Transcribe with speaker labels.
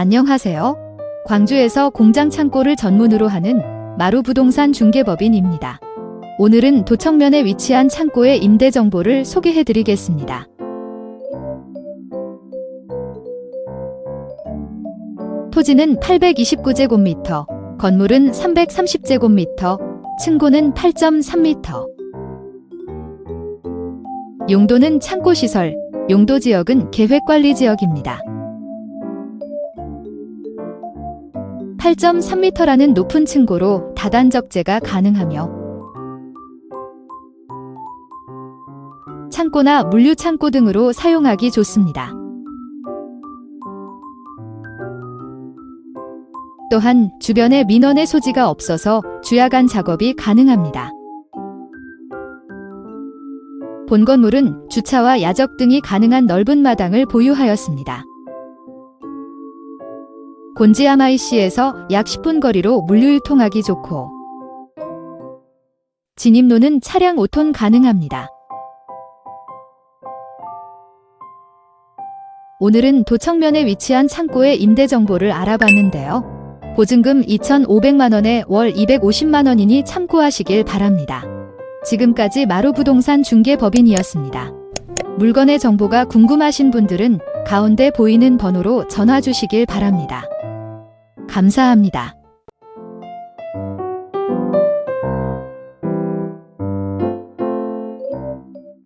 Speaker 1: 안녕하세요. 광주에서 공장 창고를 전문으로 하는 마루 부동산 중개법인입니다. 오늘은 도청면에 위치한 창고의 임대 정보를 소개해 드리겠습니다. 토지는 829제곱미터, 건물은 330제곱미터, 층고는 8.3m. 용도는 창고시설, 용도 지역은 계획관리 지역입니다. 8.3m라는 높은 층고로 다단 적재가 가능하며 창고나 물류 창고 등으로 사용하기 좋습니다. 또한 주변에 민원의 소지가 없어서 주야간 작업이 가능합니다. 본 건물은 주차와 야적 등이 가능한 넓은 마당을 보유하였습니다. 곤지아마이시에서 약 10분 거리로 물류유통하기 좋고 진입로는 차량 5톤 가능합니다. 오늘은 도청면에 위치한 창고의 임대 정보를 알아봤는데요. 보증금 2,500만원에 월 250만원이니 참고하시길 바랍니다. 지금까지 마루부동산 중개법인이었습니다. 물건의 정보가 궁금하신 분들은 가운데 보이는 번호로 전화 주시길 바랍니다. 감사합니다.